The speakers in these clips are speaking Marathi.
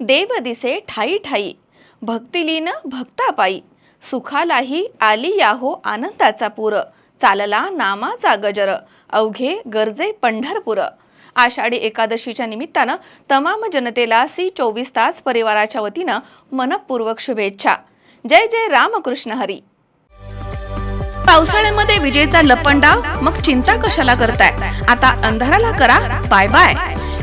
देव दिसे ठाई ठाई भक्तिलीन भक्तापायी सुखालाही आली याहो आनंदाचा पूर चालला नामाचा गजर अवघे गरजे पंढरपूर. आषाढी एकादशीच्या निमित्तानं तमाम जनतेला सी चोवीस तास परिवाराच्या वतीनं मनपूर्वक शुभेच्छा. जय जय रामकृष्ण हरी. पावसाळ्यामध्ये विजेचा लपंडाव? मग चिंता कशाला करताय? आता अंधाराला करा. Bye bye.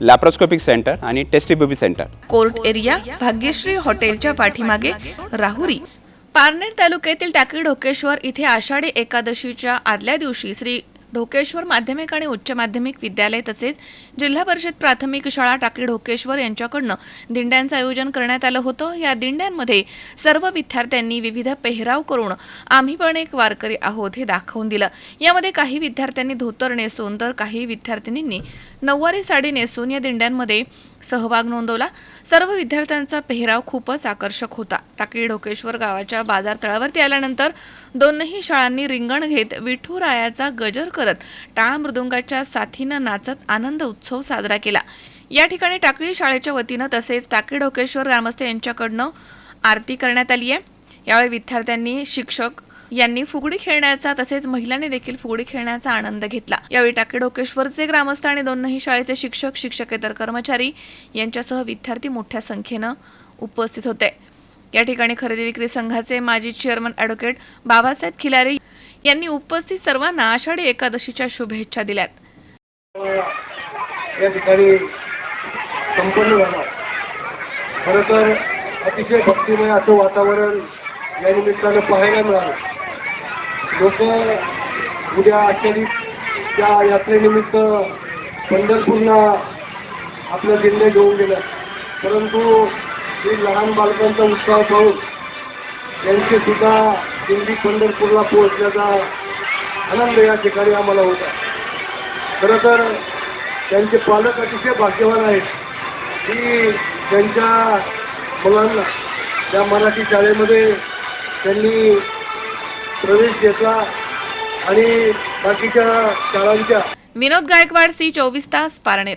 लॅप्रोस्कोपिक सेंटर आणि test tube baby centre court area Bhagyashree हॉटेलच्या पाठीमागे राहुरी. पारनेर तालुक्यातील टाकी ढोकेश्वर इथे आषाढी एकादशीच्या आदल्या दिवशी श्री ढोकेश्वर माध्यमिक आणि उच्च माध्यमिक विद्यालय तसेच जिल्हा परिषद प्राथमिक शाळा टाकी ढोकेश्वर यांच्याकडनं दिंड्यांचं आयोजन करण्यात आलं होतं. या दिंड्यांमध्ये सर्व विद्यार्थ्यांनी विविध पेहराव करून आम्ही पण एक वारकरी आहोत हे दाखवून दिलं. यामध्ये काही विद्यार्थ्यांनी धोतर नेसून तर काही विद्यार्थिनींनी नऊवारी साडी नेसून या दिंड्यांमध्ये सहभाग नोंदवला. सर्व विद्यार्थ्यांचा पेहराव खूपच आकर्षक होता. टाकळी ढोकेश्वर गावाच्या बाजार तळावरती आल्यानंतर दोनही शाळांनी रिंगण घेत विठुरायाचा गजर करत टाळ मृदुंगाच्या साथीनं नाचत आनंद उत्सव साजरा केला. या ठिकाणी टाकळी शाळेच्या वतीनं तसेच टाकळी ढोकेश्वर ग्रामस्थ यांच्याकडनं आरती करण्यात आली आहे. यावेळी विद्यार्थ्यांनी शिक्षक यांनी फुगडी खेळण्याचा तसेच महिलांनी देखील फुगडी खेळण्याचा आनंद घेतला. यावेळी टाके डोकेश्वरचे ग्रामस्थ आणि दोनही शाळेचे शिक्षक शिक्षकेतर कर्मचारी यांच्यासह विद्यार्थी मोठ्या संख्येनं उपस्थित होते. या ठिकाणी खरेदी विक्री संघाचे माजी चेअरमन ॲडव्होकेट बाबासाहेब खिलारे यांनी उपस्थित सर्वांना आषाढी एकादशीच्या शुभेच्छा दिल्यात. या ठिकाणी संपन्न झाला. खरं तर अतिशय भक्तिमय असं वातावरण या निमित्तानं पाहायला मिळालं. लोक उद्या आषाढी त्या यात्रेनिमित्त पंढरपूरला आपल्या दिंड्या घेऊन गेल्या परंतु हे लहान बालकांचा उत्साह पाहून त्यांचे सुद्धा दिंडी पंढरपूरला पोहोचण्याचा आनंद या ठिकाणी आम्हाला होता खरं तर त्यांचे पालक अतिशय भाग्यवान आहेत. की त्यांच्या मुलांना त्या मराठी शाळेमध्ये त्यांनी प्रवेश घेतला आणि बाकीच्या शाळांच्या विनोद गायकवाड सी चोवीस तास पारनेर.